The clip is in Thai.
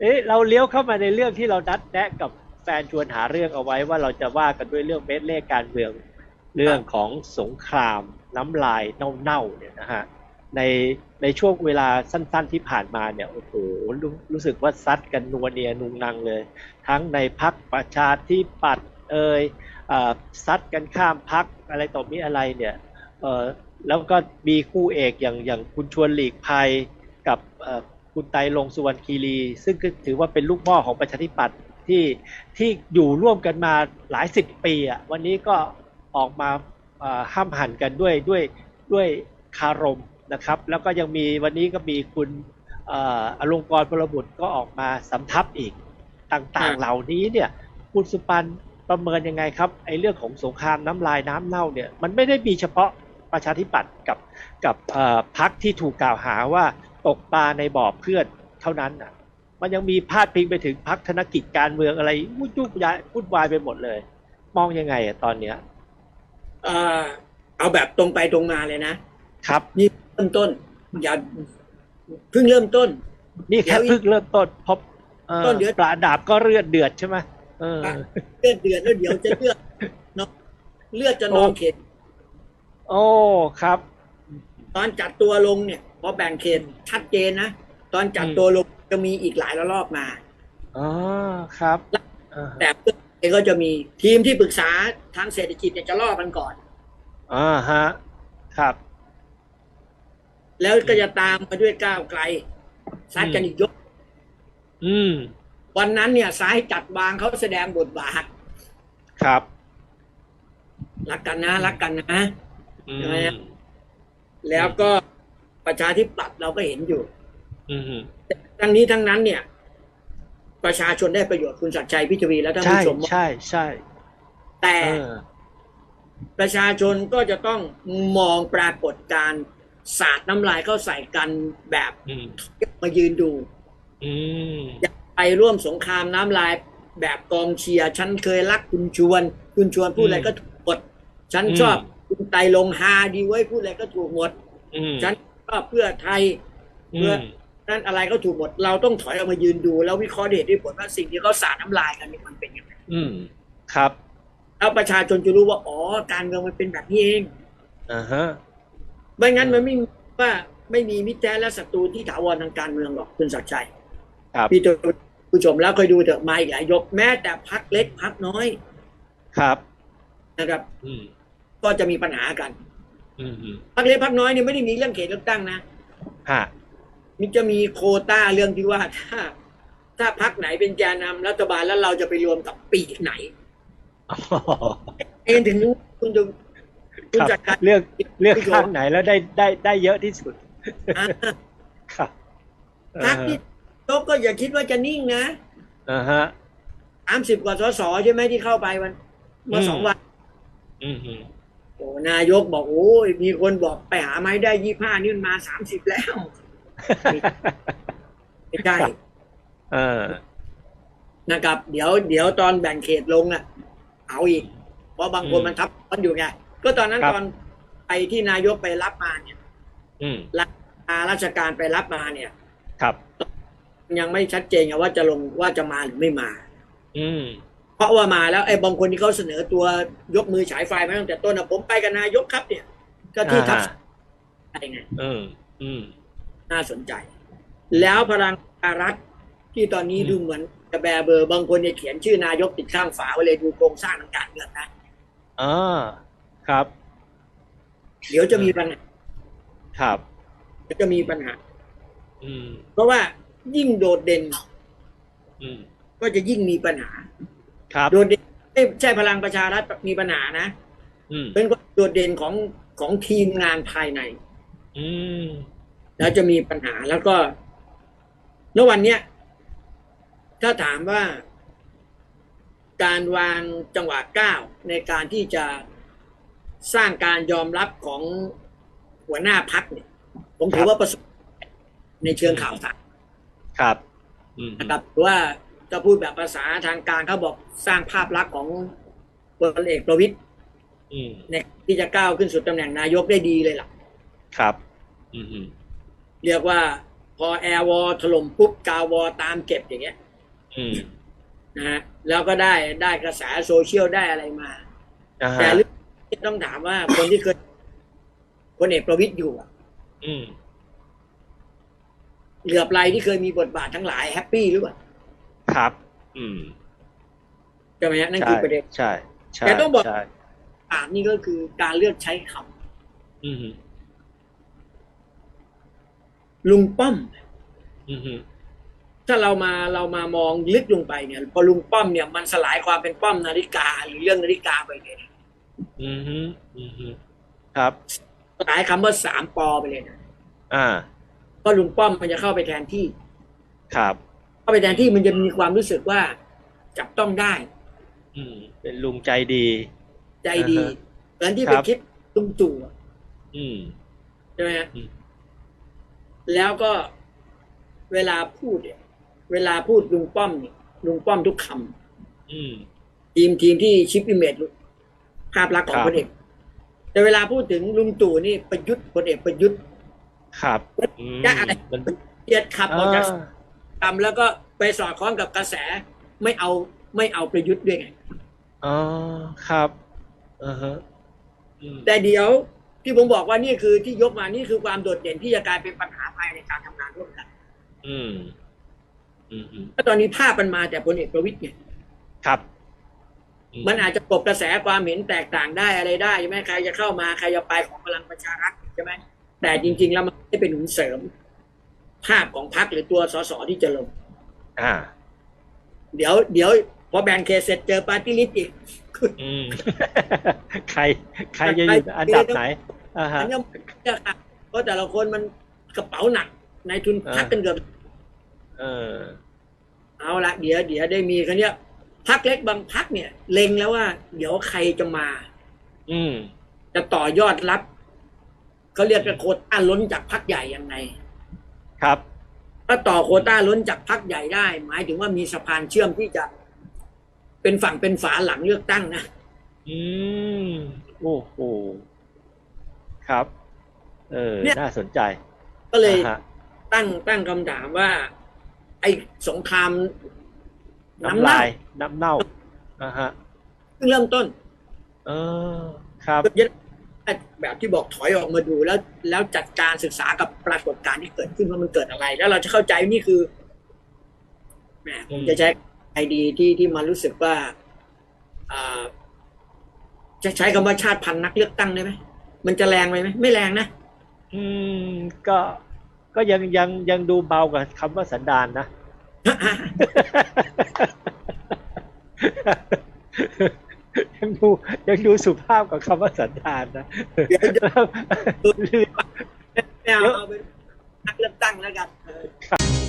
เอ๊ะเราเลี้ยวเข้ามาในเรื่องที่เรานัดแนะกับแฟนชวนหาเรื่องเอาไว้ว่าเราจะว่ากันด้วยเรื่องเม็ดเล่การเมืองเรื่องของสงครามน้ำลายเน่าๆเนี่ยนะฮะในในช่วงเวลาสั้นๆที่ผ่านมาเนี่ยโอ้โหรรู้สึกว่าซัดกันนัวเนียนุงนังเลย ทั้งในพักประชาธิปัตย์เอ่ยเอ่อซัดกันข้ามพักอะไรต่อมีอะไรเนี่ยแล้วก็มีคู่เอกอย่างอย่างคุณชวนหลีกภัยกับ คุณไตรลงสุวรรณคีรี ซึ่งก็ถือว่าเป็นลูกหม่อของประชาธิปัตย์ที่ที่อยู่ร่วมกันมาหลายสิบปีอะวันนี้ก็ออกมาห้ามหันกันด้วยด้วยด้วยคารมนะครับ แล้วก็ยังมีวันนี้ก็มีคุณอลงกรพลบุตรก็ออกมาสำทับอีกต่างๆเหล่านี้เนี่ยคุณสุปันประเมินยังไงครับไอ้เรื่องของสงครามน้ำลายน้ำเน่าเนี่ยมันไม่ได้มีเฉพาะประชาธิปัตย์กับกับเอ่อพักที่ถูกกล่าวหาว่า ตกปลาในบ่อเพื่อนเท่านั้นน่ะ มันยังมีพาดพิงไปถึงพักธนกิจการเมืองอะไรวุ่นยุ่งยายวุ่นวายไปหมดเลย มองยังไงอะตอนเนี้ยเอ่อเอาแบบตรงไปตรงมาเลยนะครับนี่เริ่มต้น อย่าเพิ่งเริ่มต้น นี่แค่เดี๋ยวอีกเพิ่งเริ่มต้นพบเอ่อต้นเดือนปลาดาบก็เลือดเดือดใช่ไหมเออเลือดเดือดแล้วเดี๋ยวจะเลือดเนาะเลือดจะนองโอ้เขตโอ้ครับ ตอนจัดตัวลงเนี่ย พอแบ่งเขตชัดเจนนะ ตอนจัดอืมตัวลงจะมีอีกหลายระลอกมาอ๋อครับอ่าแต่เพื่อไทยก็จะมีทีมที่ปรึกษาทางเศรษฐกิจเนี่ยจะล่อกันก่อนอ่าฮะครับ แล้วก็จะตามมาด้วยก้าวไกลซัดกันอีกยก อืม วันนั้นเนี่ยซ้ายจัดวางเขาแสดงบทบาท ครับรักกันนะรักกันนะอืใช่ไหมมฮะแล้วก็ ประชาธิปัตย์เราก็เห็นอยู่อืมทั้งนี้ทั้งนั้นเนี่ย ประชาชนได้ประโยชน์คุณสัจชัยพิจวีและท่านใช่ผู้ชมใช่ใช่แต่เออประชาชนก็จะต้องมองปรากฏการณ์สาดน้ำลายเข้าใส่กันแบบอืมมายืนดูอืมไปร่วมสงครามน้ำลายแบบกองเชียร์ฉันเคยรักคุณชวน คุณชวนพูดอะไรก็ถูกหมด ฉันชอบคุณไตรลงค์ฮาดีไว้ยพูดอะไรก็ถูกหมดอืมฉัน ชอบเพื่อไทยอืเพื่อมนั่นอะไรก็ถูกหมด เราต้องถอยออกมายืนดู แล้ววิเคราะห์เหตุด้วยผลว่าสิ่งที่เขาสาดน้ำลายกันเนี่ยมันเป็นยังไงอืมครับแล้วประชาชนจะรู้ว่าอ๋อการเมืองมันเป็นแบบนี้เองอ่าฮะไม่งั้นมันไม่มีว่าไม่มีมิตรแท้และศัตรูที่ถาวรทางการเมืองหรอกคุณศักดิ์ชัยครับพี่ตัวผู้ชมแล้วเคยดูเถอะมาอีกหลายยกแม้แต่พักเล็กพักน้อย ครับนะครับอืมก็จะมีปัญหากันอืมอืม พักเล็กพักน้อยเนี่ยไม่ได้มีเรื่องเขตเลือกตั้งนะฮะมันจะมีโควต้าเรื่องที่ว่าถ้า ถ้าพักไหนเป็นแกนนำรัฐบาลแล้วเราจะไปรวมกับปีกไหนอ๋อเอ็นถึงคุณดูคุณครับจัดการเลือกเลือกข้างไหนแล้วได้ได้ได้เยอะที่สุดอะครับพักที่ยกก็อย่าคิดว่าจะนิ่งนะอ่าฮะสามสิบกว่าสสใช่ไหมที่เข้าไปวันเมื่ออืมสองวัน อืมอืม โอ้นายกบอกโอ้ยมีคนบอกไปหาไม้ได้ยี่ห้านี่มันมาสามสิบแล้ว ไม่ใช่เออนะครับ เดี๋ยวเดี๋ยวตอนแบ่งเขตลงอะ เอาอีก เพราะบางคนอืมมันทับซ้อนอยู่ไง ก็ตอนนั้นครับตอนไปที่นายกไปรับมาเนี่ยอืมราชการไปรับมาเนี่ย ครับ ยังไม่ชัดเจนไงว่าจะลงว่าจะมาหรือไม่มา อืม เพราะว่ามาแล้วไอ้บางคนที่เขาเสนอตัวยกมือฉายไฟมาตั้งแต่ต้นอะผมไปกับนายกครับ เนี่ย ก็ที่ทับอ่าอะไรไงอืมอืมน่าสนใจ แล้วพลังประชารัฐที่ตอนนี้อืมดูเหมือนจะแบร์เบอร์บางคนเนี่ยเขียนชื่อนายกติดข้างฝาไว้เลยดูโครงสร้างทางการเมืองนะอ่าครับ เดี๋ยวจะมีปัญหาครับเดี๋ยวจะมีปัญหา อืม เพราะว่ายิ่งโดดเด่น อืม ก็จะยิ่งมีปัญหา ครับโดดเด่นไม่ใช่พลังประชารัฐมีปัญหานะอืมเป็นโดดเด่นของของทีมงานภายใน อืมแล้วจะมีปัญหาแล้วก็ณวันเนี้ยถ้าถามว่า การวางจังหวะก้าวในการที่จะสร้างการยอมรับของหัวหน้าพักเนี่ย ผมถือว่าประสบในเชิงข่าวสารครับ อืม นะครับหรือว่า จะพูดแบบภาษาทางการเขาบอกสร้างภาพลักษณ์ของพลเอกประวิตยอืมในที่จะก้าวขึ้นสู่ตำแหน่งนายกได้ดีเลยล่ะ ครับอืมอืมเรียกว่า พอแอร์วอลถล่มปุ๊บกาวอลตามเก็บอย่างเงี้ยอืมนะฮะแล้วก็ได้ได้กระแสโซเชียลได้อะไรมาอ่าแต่ฮะเรื่องที่ต้องถามว่าคนที่เคยพลเอกประวิตยอยู่อะอืมเหลือบไรที่เคยมีบทบาททั้งหลายแฮปปี้หรือเปล่า ครับ อืมใช่ไหมฮะนั่นใช่คือประเด็นใช่ใช่แต่ต้องบอกใช่อ่านนี่ก็คือการเลือกใช้คำอืมลุงป้อมอืมถ้าเรามาเรามามองลึกลงไปเนี่ย พอลุงป้อมเนี่ยมันสลายความเป็นป้อมนาฬิกา หรือเรื่องนาฬิกาไปเนี่ยนะอืมอืมครับสลายคำว่าสามปอไปเลยนะอ่าเพราะลุงป้อมมันจะเข้าไปแทนที่ ครับเข้า ไปแทนที่มันจะมีความรู้สึกว่าจับต้องได้ อืม เป็นลุงใจดี ใจดีอ่าฮะเหมือนที่คไปรับคิดลุงตู่อะอืมใช่ไหมฮะอืมแล้วก็เวลาพูดเนี่ย เวลาพูดลุงป้อมเนี่ยลุงป้อมทุกคำอืมทีมทีมที่ชิปอิมเมจภาพลักษณ์ของครับพลเอก แต่เวลาพูดถึงลุงตู่นี่ประยุทธ์พลเอกประยุทธ์ ครับอืมจะอะไรมันเกียดขับออกจาก อ่าคำแล้วก็ไปสอดคล้องกับกระแสไม่เอาไม่เอาประยุทธ์ด้วยไงอ๋อครับอ่าฮะอืมแต่เดี๋ยวที่ผมบอกว่านี่คือที่ยกมานี่คือความโดดเด่นที่จะกลายเป็นปัญหาภายในการทำงานร่วมกัน อืม อืมอืมเพราะตอนนี้ภาพมันมาแต่พลเอกประวิตยเนี่ยครับ มันอาจจะกลบกระแสความเห็นแตกต่างได้อะไรได้ใช่ไหมใครจะเข้ามาใครจะไปของพลังประชารัฐใช่ไหมแต่จริง ๆ แล้วมันไม่ได้เป็นหนุนเสริม ภาพของพรรคหรือตัวสสที่จะลง อ่า เดี๋ยวเดี๋ยวพอแบ่งเขตเสร็จเจอปาร์ตี้ลิสต์อีกอืม ใคร ใครจะอยู่อันดับไหนอ่าฮะอันนี้จะค่ะเพราะแต่ละคนมันกระเป๋าหนักนายทุนพักกันเกือบเออ เอาละเดี๋ยวเดี๋ยวได้มีคันเนี้ยพักเล็กบางพักเนี่ย เล็งแล้วว่า เดี๋ยวใครจะมา อืม จะต่อยอดรับเขาเรียกกันโควต้าล้นจากพักใหญ่ยังไง ครับ ถ้าต่อโควต้าล้นจากพักใหญ่ได้ หมายถึงว่ามีสะพานเชื่อมที่จะเป็นฝั่งเป็นฝาหลังเลือกตั้งนะ อืม โอ้โห ครับ เออน่าสนใจ ก็เลยอ่าฮะ ตั้งตั้งคำถามว่า ไอ้สงครามน้ำน้ำลาลายยน้ำเน่าอ่าฮะ เพิ่งเริ่มต้น เออ ครับ แบบที่บอกถอยออกมาดูแล้วแล้วจัดการศึกษากับปรากฏการณ์ที่เกิดขึ้นว่ามันเกิดอะไร แล้วเราจะเข้าใจนี่คือแหมผมจะใช้ไอดีที่ที่มารู้สึกว่าอ่าจะใช้คำว่าชาติพันธุ์นักเลือกตั้งได้ไหมมันจะแรงไปไหมไม่แรงนะอืม ก็ก็ยังยังยังดูเบากว่าคำว่าสันดานนะ ยังดูยังดูสุภาพกว่าคำว่าสันดานนะเดี๋ยวจะไม่เอาเอาเป็นนักเลือกตั้งแล้วกันเออ